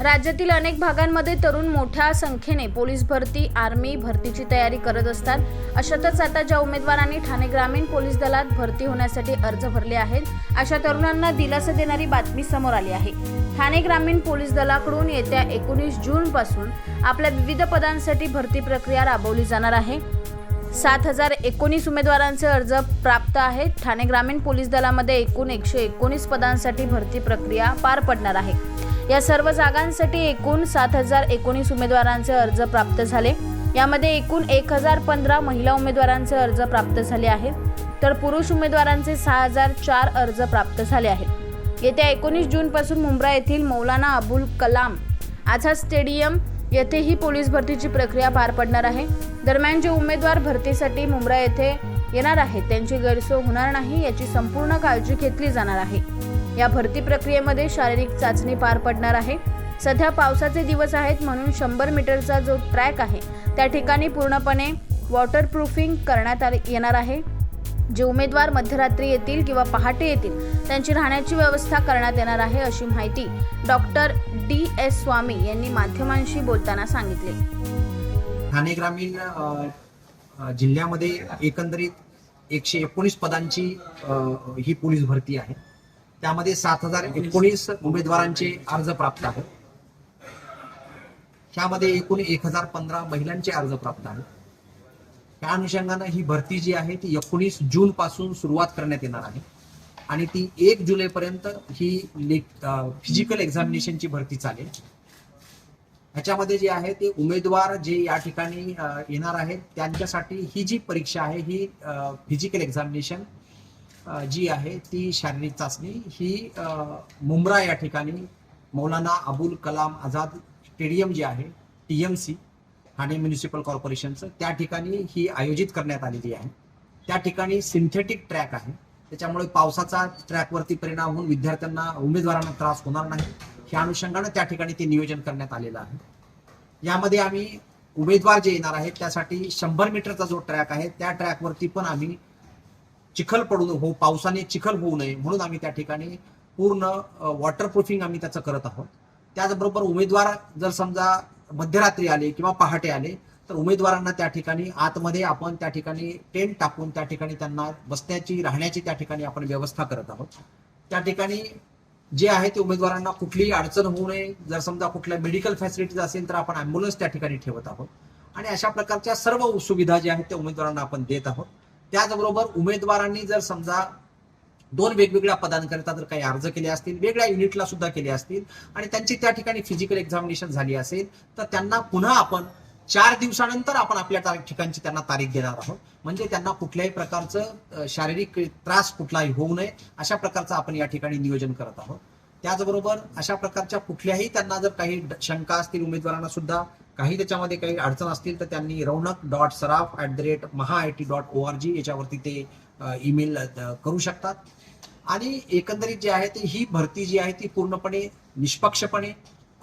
राज्यातील अनेक भागांमध्ये तरुण मोठ्या संख्येने पोलीस भरती आर्मी भरतीची तयारी करत असतात. अशातच आता ज्या उमेदवारांनी ठाणे ग्रामीण पोलीस दलात भरती होण्यासाठी अर्ज भरले आहेत अशा तरुणांना दिलासा देणारी बातमी समोर आली आहे. ठाणे ग्रामीण पोलीस दलाकडून येत्या एकोणीस जून पासून आपल्या विविध पदांसाठी भरती प्रक्रिया राबवली जाणार आहे. सात हजार एकोणीस उमेदवारांचे अर्ज प्राप्त आहेत. ठाणे ग्रामीण पोलीस दलामध्ये एकूण एकशे एकोणीस पदांसाठी भरती प्रक्रिया पार पडणार आहे. या सर्व जागांसाठी एकूण सात हजार एकोणीस उमेदवारांचे अर्ज प्राप्त झाले. यामध्ये एकूण एक हजार पंधरा महिला उमेदवारांचे अर्ज प्राप्त झाले आहेत. तर पुरुष उमेदवारांचे सहा हजार चार अर्ज प्राप्त झाले आहेत. येत्या एकोणीस जूनपासून मुंब्रा येथील मौलाना अबुल कलाम आझाद स्टेडियम येथेही पोलीस भरतीची प्रक्रिया पार पडणार आहे. दरम्यान जे उमेदवार भरतीसाठी मुंब्रा येथे येणार आहेत त्यांची गैरसोय होणार नाही याची संपूर्ण काळजी घेतली जाणार आहे. या भरती प्रक्रियेमध्ये शारीरिक चाचणी पार पडणार आहे. सध्या पावसाचे दिवस आहेत म्हणून शंभर मीटरचा जो ट्रॅक आहे त्या ठिकाणी पूर्णपणे वॉटरप्रूफिंग करण्यात आले- येणार आहे. जे उमेदवार मध्यरात्री येतील किंवा पहाटे येतील त्यांची राहण्याची व्यवस्था करण्यात येणार आहे अशी माहिती डॉक्टर डी. एस. स्वामी यांनी माध्यमांशी बोलताना सांगितले. ठाणे ग्रामीण जिल्ह्यामध्ये एकंदरीत एकशे एकोणीस पदांची ही पोलीस भरती आहे. त्यामध्ये सात हजार एकोणीस उमेदवारांचे अर्ज प्राप्त आहेत. ह्यामध्ये एकूण एक हजार पंधरा महिलांचे अर्ज प्राप्त आहेत. त्या अनुषंगानं ही भरती जी आहे ती एकोणीस जून पासून सुरुवात करण्यात येणार आहे. आणि ती एक जुलैपर्यंत ही फिजिकल एक्झामिनेशनची भरती चालेल. ह्याच्यामध्ये जे आहे ते उमेदवार जे या ठिकाणी येणार आहेत त्यांच्यासाठी ही जी परीक्षा आहे ही फिजिकल एक्झामिनेशन जी आहे ती शारीरिक चाचणी. ही मुंब्रा या ठिकाणी मौलाना अबुल कलाम आझाद स्टेडियम जे आहे T M C Thane municipal कॉर्पोरेशनचं त्या ठिकाणी ही आयोजित करण्यात आलेली आहे. त्या ठिकाणी सिंथेटिक ट्रॅक आहे. त्याच्यामुळे पावसाचा ट्रॅकवरती परिणाम होऊन विद्यार्थ्यांना उमेदवारांना त्रास होणार नाही. ह्या अनुषंगानं त्या ठिकाणी ते नियोजन करण्यात आलेलं आहे. यामध्ये आम्ही उमेदवार जे येणार आहेत त्यासाठी शंभर मीटरचा जो ट्रॅक आहे त्या ट्रॅकवरती पण आम्ही चिखल पडू हो पावसाने चिखल होऊ नये म्हणून आम्ही त्या ठिकाणी पूर्ण वॉटरप्रूफिंग आम्ही त्याचं करत आहोत. त्याचबरोबर उमेदवार जर समजा मध्यरात्री आले किंवा पहाटे आले तर उमेदवारांना त्या ठिकाणी आतमध्ये आपण त्या ठिकाणी टेंट टाकून त्या ठिकाणी त्यांना बसण्याची राहण्याची त्या ठिकाणी आपण व्यवस्था करत आहोत. त्या ठिकाणी जे आहे ते उमेदवारांना कुठलीही अडचण होऊ नये. जर समजा कुठल्या मेडिकल फॅसिलिटीज असेल तर आपण अँब्युलन्स त्या ठिकाणी ठेवत आहोत. आणि अशा प्रकारच्या सर्व सुविधा ज्या आहेत त्या उमेदवारांना आपण देत आहोत. त्याचबरोबर उमेदवारांनी जर समजा दोन वेगवेगळ्या पदांकरिता जर काही अर्ज केले असतील वेगळ्या युनिटला सुद्धा केले असतील आणि त्यांची त्या ठिकाणी फिजिकल एक्झामिनेशन झाली असेल तर त्यांना पुन्हा आपण चार दिवसानंतर आपण आपल्या तारीख ठिकाणची त्यांना तारीख देणार आहोत. म्हणजे त्यांना कुठल्याही प्रकारचं शारीरिक त्रास कुठलाही होऊ नये अशा प्रकारचं आपण या ठिकाणी नियोजन करत आहोत. त्याचबरोबर अशा प्रकारच्या कुठल्याही त्यांना जर काही शंका असतील उमेदवारांना सुद्धा काही त्याच्यामध्ये काही अडचण असतील तर त्यांनी Raunak dot Saraf at the rate Maha I T dot O R G याच्यावरती ते ईमेल करू शकतात. आणि एकंदरीत जे आहे ते ही भरती जी आहे ती पूर्णपणे निष्पक्षपणे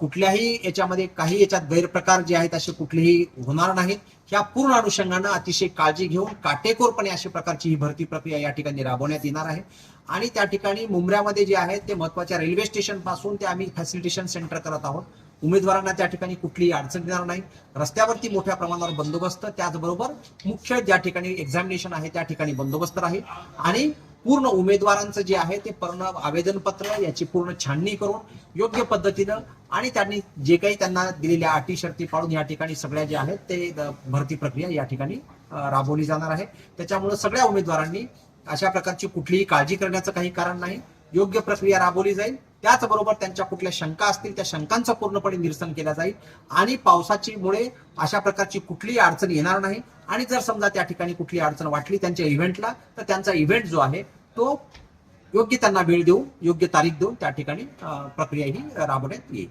कुठल्याही याच्यामध्ये काही याच्यात गैरप्रकार जे आहेत असे कुठलेही होणार नाहीत. ह्या पूर्ण अनुषंगानं अतिशय काळजी घेऊन काटेकोरपणे अशा प्रकारची ही भरती प्रक्रिया या ठिकाणी राबवण्यात येणार आहे. आणि त्या ठिकाणी मुंबऱ्यामध्ये जे आहे ते महत्त्वाच्या रेल्वे स्टेशनपासून ते आम्ही फॅसिलिटेशन सेंटर करत आहोत. उमेदवारांना त्या ठिकाणी कुठलीही अडचण येणार नाही. रस्त्यावरती मोठ्या प्रमाणावर बंदोबस्त त्याचबरोबर मुख्य ज्या ठिकाणी एक्झामिनेशन आहे त्या ठिकाणी बंदोबस्त राहील आणि पूर्ण उमेदवारांचं जे आहे ते पूर्ण आवेदनपत्र याची पूर्ण छाननी करून योग्य पद्धतीनं आणि त्यांनी जे काही त्यांना दिलेल्या अटी शर्ती पाळून या ठिकाणी सगळ्या ज्या आहेत ते भरती प्रक्रिया या ठिकाणी राबवली जाणार आहे. त्याच्यामुळे सगळ्या उमेदवारांनी अशा प्रकारची कुठलीही काळजी करण्याचं काही कारण नाही. योग्य प्रक्रिया राबवली जाईल. त्याचबरोबर त्यांच्या कुठल्या शंका असतील त्या शंकांचं पूर्णपणे निरसन केलं जाईल. आणि पावसाची मुळे अशा प्रकारची कुठलीही अडचण येणार नाही. आणि जर समजा त्या ठिकाणी कुठली अडचण वाटली त्यांच्या इव्हेंटला तर त्यांचा इव्हेंट जो आहे तो योग्य त्यांना वेळ देऊन योग्य तारीख देऊन त्या ठिकाणी प्रक्रिया ही राबवण्यात येईल.